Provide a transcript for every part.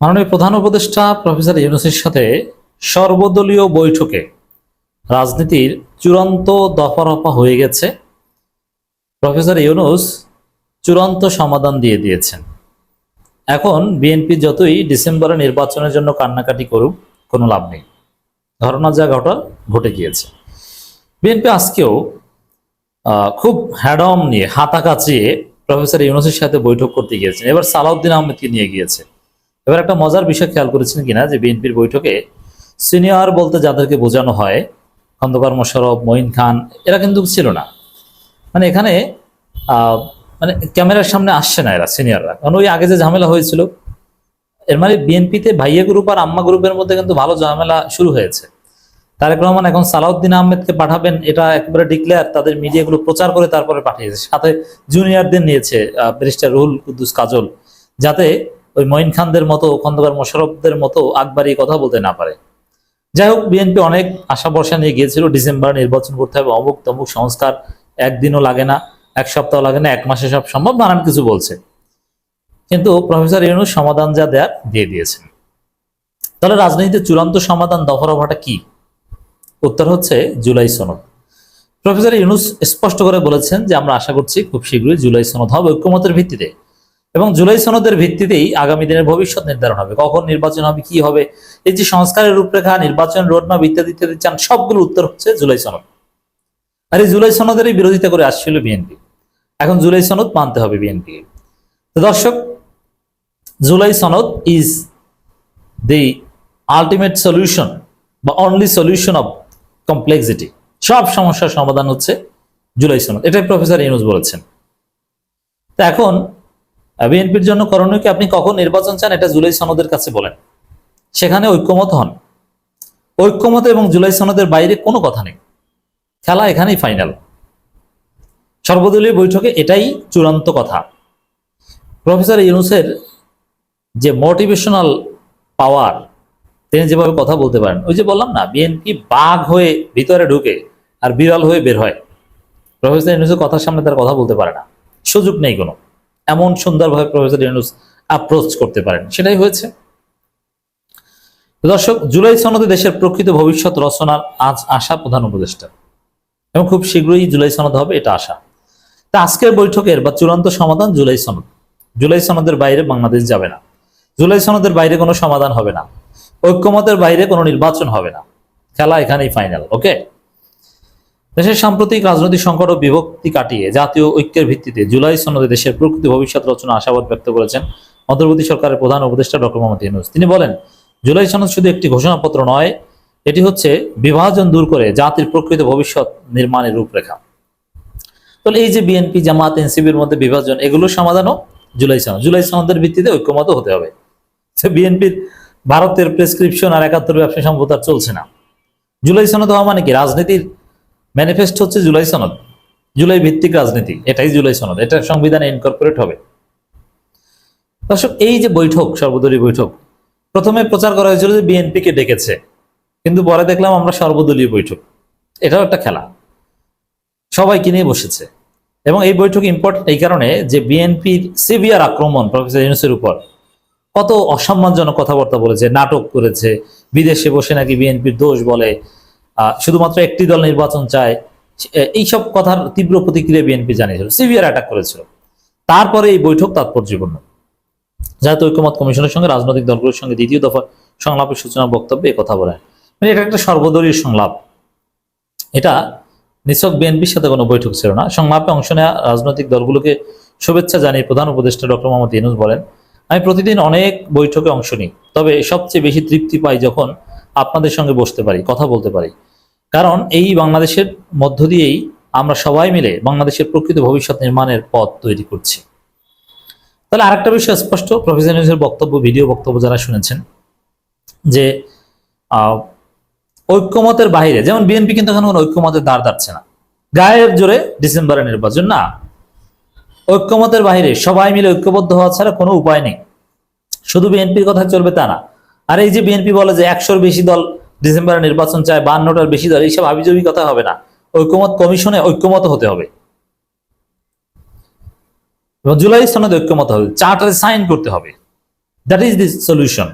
মাননীয় প্রধান উপদেষ্টা প্রফেসর ইউনুসের সাথে সর্বদলীয় বৈঠকে রাজনীতির চূড়ান্ত দফারফা হয়ে গেছে। প্রফেসর ইউনুস চূড়ান্ত সমাধান দিয়ে দিয়েছেন। এখন বিএনপি যতই ডিসেম্বরে নির্বাচনের জন্য কান্নাকাটি করুক, কোনো লাভ নেই। ঘটনা যা ঘটার ঘটে গিয়েছে। বিএনপি আজকেও খুব হ্যাডম নিয়ে হাতা কাচিয়ে প্রফেসর ইউনুসের সাথে বৈঠক করতে গিয়েছেন এবার সালাউদ্দিন আহমেদকে নিয়ে গিয়েছে। এবার একটা মজার বিষয় খেয়াল করেছেন কিনা, যে বিএনপির বৈঠকে সিনিয়র বলতে যাদেরকে বোঝানো হয়, খন্দকার মোশারফ মঈন খান, এরা কিন্তু ছিল না। মানে এখানে মানে ক্যামেরার সামনে আসছে না এরা, সিনিয়ররা। কারণ ওই আগে যে ঝামেলা হয়েছিল, এর মানে বিএনপিতে ভাইয়া গ্রুপ আর আম্মা গ্রুপের মধ্যে কিন্তু ভালো ঝামেলা শুরু হয়েছে। তারেক রহমান এখন সালাউদ্দিন আহমেদকে পাঠাবেন, এটা একেবারে ডিক্লেয়ার তাদের মিডিয়াগুলো প্রচার করে তারপরে পাঠিয়েছে। সাথে জুনিয়রদের নিয়েছে ব্যারিস্টার রুহুল কুদ্দুস কাজল, যাতে ওই মঈন খানদের মতো, খন্দকার মোশারফদের মতো আকবারি কথা বলতে না পারে। যাই হোক, বিএনপি অনেক আশা ভরসা নিয়ে গিয়েছিল। ডিসেম্বর নির্বাচন করতে হবে, অমুক তমুক সংস্কার, একদিনও লাগে না, এক সপ্তাহ লাগে না, এক মাসে সব সম্ভব নানান কিছু বলছে। কিন্তু প্রফেসর ইউনুস সমাধান যা দেয়ার দিয়ে দিয়েছেন। তাহলে রাজনীতিতে চূড়ান্ত সমাধান দফারফাটা কি? উত্তর হচ্ছে জুলাই সনদ। প্রফেসর ইউনুস স্পষ্ট করে বলেছেন যে আমরা আশা করছি খুব শীঘ্রই জুলাই সনদ হবে ঐক্যমতের ভিত্তিতে। এবং জুলাই সনদের ভিত্তিতেই আগামী দিনের ভবিষ্যৎ নির্ধারণ হবে। কখন নির্বাচন হবে, কি হবে, এই যে সংস্কারের রূপরেখা, নির্বাচন রোডম্যাপ ইত্যাদি ইত্যাদি চান, সবগুলো উত্তর হচ্ছে জুলাই সনদ। আর এই জুলাই সনদেরই বিরোধিতা করে আসছিল বিএনপি। এখন জুলাই সনদ মানতে হবে বিএনপি দর্শক, জুলাই সনদ ইজ দি আলটিমেট সলিউশন বা অনলি সলিউশন অফ কমপ্লেক্সিটি সব সমস্যার সমাধান হচ্ছে জুলাই সনদ। এটাই প্রফেসর ইউনুস বলেছেন। তো এখন বিএনপির জন্য করণীয় কি আপনি কখন নির্বাচন চান? এটা জুলাই সনদের কাছে বলেন। সেখানে ঐক্যমত হন। ঐক্যমত এবং জুলাই সনদের বাইরে কোনো কথা নেই। খেলা এখানেই ফাইনাল সর্বদলীয় বৈঠকে এটাই চূড়ান্ত কথা। প্রফেসর ইউনুসের যে মোটিভেশনাল পাওয়ার তিনি যেভাবে কথা বলতে পারেন, ওই যে বললাম না বিএনপি বাঘ হয়ে ভিতরে ঢুকে আর বিড়াল হয়ে বের হয়। প্রফেসর ইউনুসের কথার সামনে তার কথা বলতে পারে না। সুযোগ নেই কোনো। এমন সুন্দরভাবে প্রফেসর ইউনুস অ্যাপ্রোচ করতে পারেন। সেটাই হয়েছে। দর্শক, জুলাই সনদে দেশের প্রকৃত ভবিষ্যৎ রচনার আজ আশা প্রধান উপদেষ্টা। এবং খুব শীঘ্রই জুলাই সনদ হবে, এটা আশা। তা আজকের বৈঠকের বা চূড়ান্ত সমাধান জুলাই সনদ। জুলাই সনদের বাইরে বাংলাদেশ যাবে না। জুলাই সনদের বাইরে কোনো সমাধান হবে না। ঐক্যমতের বাইরে কোনো নির্বাচন হবে না। খেলা এখানেই ফাইনাল ওকে দেশের সাম্প্রতিক রাজনৈতিক সংকট ও বিভক্তি কাটিয়ে জাতীয় ঐক্যের ভিত্তিতে জুলাই সনদে দেশের প্রকৃত ভবিষ্যৎ রচনা আশাবাদ ব্যক্ত করেছেন অন্তর্বর্তী সরকারের প্রধান উপদেষ্টা ডক্টর মোহাম্মদ ইউনুস। তিনি বলেন, জুলাই সনদ শুধু একটি ঘোষণাপত্র নয়, এটি হচ্ছে বিভাজন দূর করে জাতির প্রকৃত ভবিষ্যৎ নির্মাণের রূপরেখা। তাহলে এই যে বিএনপি, জামাত এনসিবির মধ্যে বিভাজন, এগুলো সমাধানও জুলাই সনদ। জুলাই সনদের ভিত্তিতে ঐক্যমত হতে হবে। বিএনপির ভারতের প্রেসক্রিপশন আর একাত্তর ব্যবসা সম্পদ আর চলছে না। জুলাই সনদ হওয়া মানে কি? রাজনীতির ম্যানিফেস্ট হচ্ছে জুলাই সনদ। জুলাই ভিত্তিক রাজনীতি, এটাই জুলাই সনদ, এটা সংবিধানে ইনকর্পোরেট হবে। দর্শক, এই যে বৈঠক, সর্বদলীয় বৈঠক, প্রথমে প্রচার করা হয়েছিল যে বিএনপি কে ডেকেছে, কিন্তু পরে দেখলাম আমরা সর্বদলীয় বৈঠক। এটাও একটা খেলা। সবাইকে নিয়ে বসেছে। এবং এই বৈঠক ইম্পর্টেন্ট এই কারণে যে বিএনপির সিভিয়ার আক্রমণ প্রফেসর ইউনুসের উপর, কত অসম্মানজনক কথাবার্তা বলেছে, নাটক করেছে, বিদেশে বসে নাকি বিএনপির দোষ বলে শুধুমাত্র একটি দল নির্বাচন চায় এইসব কথার তীব্র প্রতিক্রিয়া বিএনপি জানিয়েছিল। সিভিয়ার অ্যাটাক করেছিল। তারপরে এই বৈঠক তাৎপর্যপূর্ণ। জাতীয় ঐক্যমত কমিশনের সঙ্গে রাজনৈতিক দলগুলোর সঙ্গে দ্বিতীয় দফা সংলাপের সূচনা বক্তব্যে কথা বলেন। মানে এটা একটা সর্বদলীয় সংলাপ। এটা নিছক বিএনপির সাথে কোনো বৈঠক ছিল না। সংলাপে অংশ নেওয়া রাজনৈতিক দলগুলোকে শুভেচ্ছা জানিয়ে প্রধান উপদেষ্টা ডক্টর মোহাম্মদ ইনুস বলেন, আমি প্রতিদিন অনেক বৈঠকে অংশ নিই, তবে সবচেয়ে বেশি তৃপ্তি পাই যখন আপনাদের সঙ্গে বসতে পারি, কথা বলতে পারি। কারণ এই বাংলাদেশের মধ্য দিয়েই আমরা সবাই মিলে বাংলাদেশের প্রকৃত ভবিষ্যৎ নির্মাণের পথ তৈরি করছি। তাহলে আরেকটা বিষয় স্পষ্ট প্রফেসর নিউজের বক্তব্য, ভিডিও বক্তব্য যারা শুনেছেন, যে ঐক্যমতের বাইরে, যেমন বিএনপি কিন্তু এখন কোনো ঐক্যমতের দাঁড় দাঁড়ছে না। গায়ের জোরে ডিসেম্বরের নির্বাচন, না। ঐক্যমতের বাইরে সবাই মিলে ঐক্যবদ্ধ হওয়া ছাড়া কোনো উপায় নেই। শুধু বিএনপির কথা চলবে তা না। আর এই যে বিএনপি বলে যে একশোর বেশি দল ডিসেম্বরে নির্বাচন চায় বান্নটার বেশি দল, এইসব হাবিজবি কথা হবে না। ঐক্যমত কমিশনে ঐক্যমত হতে হবে। জুলাই সনদ ঐক্যমত হবে। চার্টারে সাইন করতে হবে। দ্যাট ইজ দি সলিউশন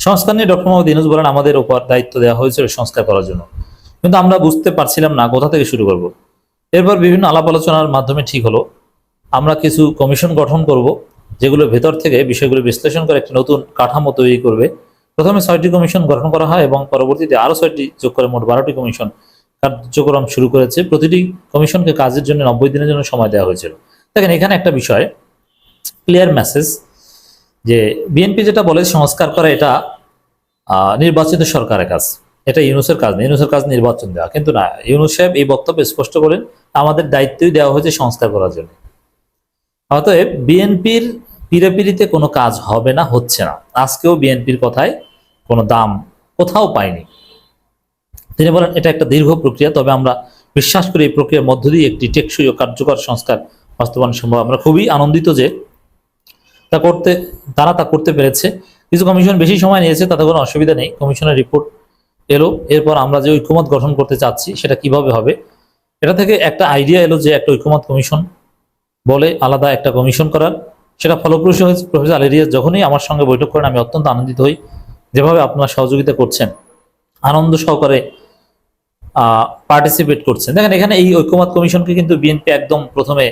সংস্কার নিয়ে ডক্টর মোহাম্মদ ইনুস বলেন, আমাদের উপর দায়িত্ব দেওয়া হয়েছিল সংস্কার করার জন্য। কিন্তু আমরা বুঝতে পারছিলাম না কোথা থেকে শুরু করব। এরপর বিভিন্ন আলাপ আলোচনার মাধ্যমে ঠিক হলো, আমরা কিছু কমিশন গঠন করব, যেগুলো ভেতর থেকে বিষয়গুলো বিশ্লেষণ করে একটি নতুন কাঠামো তৈরি করবে। প্রথমে ছয়টি কমিশন গঠন করা হয় এবং পরবর্তীতে আরও ছয়টি যোগ করে মোট বারোটি কমিশন কার্যক্রম শুরু করেছে। প্রতিটি কমিশনকে কাজের জন্য নব্বই দিনের জন্য সময় দেওয়া হয়েছিল। দেখেন, এখানে একটা বিষয় ক্লিয়ার মেসেজ যে বিএনপি যেটা বলে সংস্কার করা এটা নির্বাচিত সরকারের কাজ। এটা ইউনুসের কাজ না, ইউনুসের কাজ নির্বাচন দেওয়া। কিন্তু না, ইউনুস সাহেব এই বক্তব্য স্পষ্ট করেন আমাদের দায়িত্বই দেওয়া হয়েছে সংস্কার করার জন্য। অতএব বিএনপির পিড়াপিড়িতে কোনো কাজ হবে না, হচ্ছে না। আজকেও বিএনপির কথায় কোনো দাম কোথাও পাইনি। তিনি বলেন, এটা একটা দীর্ঘ প্রক্রিয়া, তবে আমরা বিশ্বাস করি এই প্রক্রিয়ার মধ্য দিয়ে একটি টেকসই ও কার্যকর সংস্কার বাস্তবায়ন সম্ভব। আমরা খুবই আনন্দিত যে তা করতে, তারা তা করতে পেরেছে। কিছু কমিশন বেশি সময় নিয়েছে, তাতে কোনো অসুবিধা নেই। কমিশনের রিপোর্ট এলো। এরপর আমরা যে ঐক্যমত গঠন করতে চাচ্ছি, সেটা কীভাবে হবে? এটা থেকে একটা আইডিয়া এলো যে একটা ঐক্যমত কমিশন বলে আলাদা একটা কমিশন করার। সেটা ফলপ্রসূ হয়েছে, প্রফেসর আলেরিয়া যখনই আমার সঙ্গে বৈঠক করেন, আমি অত্যন্ত আনন্দিত হই। যেভাবে আপনারা সহযোগিতা করছেন, আনন্দ সহকারে পার্টিসিপেট করছেন। দেখেন, এখানে এই ঐক্যমত কমিশনকে কিন্তু বিএনপি একদম প্রথমে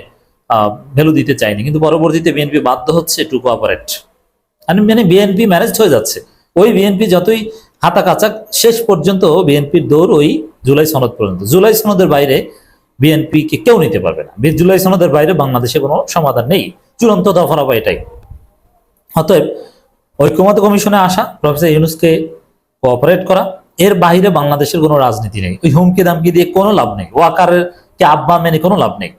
ভ্যালু দিতে চায়নি। কিন্তু পরবর্তীতে বিএনপি বাধ্য হচ্ছে টু কোঅপারেট মানে বিএনপি ম্যানেজ হয়ে যাচ্ছে। ওই বিএনপি যতই হাতা কাচা শেষ পর্যন্ত বিএনপির দৌড় ওই জুলাই সনদ পর্যন্ত। জুলাই সনদের বাইরে বিএনপি কে কেউ নিতে পারবে না। জুলাই সনদের বাইরে বাংলাদেশে কোনো সমাধান নেই। চূড়ান্ত দফারফা এটাই। অতএব ঐক্যমত কমিশনে আসা, প্রফেসর ইউনুসকে কোঅপারেট করা, এর বাইরে বাংলাদেশের কোনো রাজনীতি নেই। ওই হুমকি দামকি দিয়ে কোনো লাভ নেই। ওয়াকারের কে আব্বা মেনে কোনো লাভ নেই।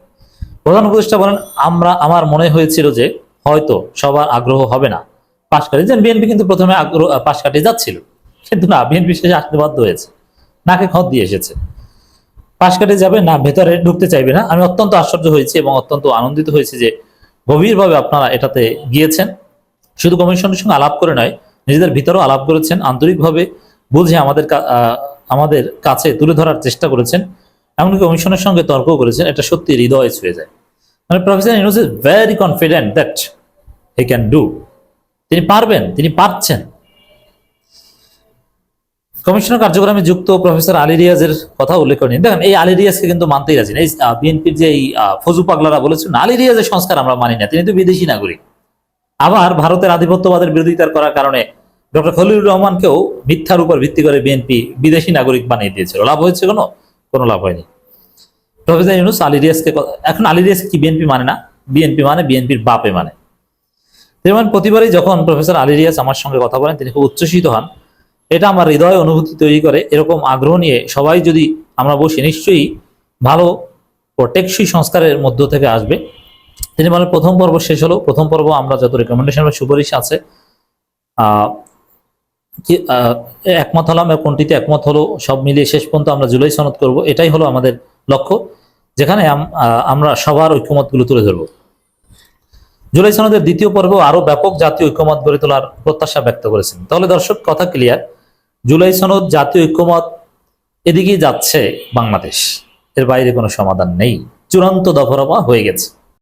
প্রধান উপদেষ্টা বলেন, আমরা, আমার মনে হয়েছিল যে হয়তো সবার আগ্রহ হবে না। পাশ কাটিয়ে যেন বিএনপি কিন্তু প্রথমে আগ্রহ, পাশ কাটিয়ে যাচ্ছিল। কিন্তু না, বিএনপি শেষে আসতে বাধ্য হয়েছে। নাকে খত দিয়ে এসেছে। পাশ কাটিয়ে যাবে না, ভেতরে ঢুকতে চাইবে না। আমি অত্যন্ত আশ্চর্য হয়েছি এবং অত্যন্ত আনন্দিত হয়েছি যে গভীরভাবে আপনারা এটাতে গিয়েছেন। শুধু কমিশনের সঙ্গে আলাপ করে নয়, নিজেদের ভিতরেও আলাপ করেছেন, আন্তরিকভাবে বুঝে আমাদের আমাদের কাছে তুলে ধরার চেষ্টা করেছেন। এমনকি কমিশনের সঙ্গে তর্ক করেছেন, এটা সত্যি হৃদয় ছুঁয়ে যায়। মানে professor Yunus is very confident that he can do তিনি পারবেন, তিনি পারছেন। কমিশনের কার্যক্রমে যুক্ত প্রফেসর আলী রিয়াজের কথা উল্লেখ করেন। দেখেন, এই আলী রিয়াজকে কিন্তু মানতেই রাজি এই বিএনপির যে এই ফজু পাগলারা বলেছেন, আলী রিয়াজের সংস্কার আমরা মানি না। তিনি তো বিদেশি নাগরিক। আবার ভারতের আধিপত্যবাদের বিরোধিতার করার কারণে ডক্টর খলিলুর রহমানকেও মিথ্যার উপর ভিত্তি করে বিএনপি বিদেশি নাগরিক বানিয়ে দিয়েছিল লাভ হয়েছে কোনো? কোনো লাভ হয়নি। প্রফেসর ইউনুস, আলী রিয়াজকে এখন আলী রিয়াজ কি বিএনপি মানে না? বিএনপি মানে বিএনপির বাপে মানে। যেমন প্রতিবারই যখন প্রফেসর আলী রিয়াজ আমার সঙ্গে কথা বলেন, তিনি খুব উচ্ছ্বসিত হন। এটা আমার হৃদয় অনুভূতি তৈরি করে, এরকম আগ্রহ নিয়ে সবাই যদি আমরা বসি, নিশ্চয়ই ভালো ও টেকসই সংস্কারের মধ্য থেকে আসবে। তিনি বলেন, প্রথম পর্ব শেষ হলো। প্রথম পর্ব আমরা যত রেকমেন্ডেশন বা সুপারিশ আছে একমত হলাম কোনটিতে একমত হলো, সব মিলিয়ে শেষ পর্যন্ত আমরা জুলাই সনদ করব। এটাই হলো আমাদের লক্ষ্য, যেখানে আমরা সবার ঐক্যমতগুলো তুলে ধরবো। জুলাই সনদের দ্বিতীয় পর্ব আরও ব্যাপক জাতীয় ঐক্যমত গড়ে তোলার প্রত্যাশা ব্যক্ত করেছেন। তাহলে দর্শক, কথা ক্লিয়ার জুলাই সনদ, জাতীয় ঐক্যমত, এদিকেই যাচ্ছে বাংলাদেশ। এর বাইরে কোনো সমাধান নেই। চূড়ান্ত দফরমা হয়ে গেছে।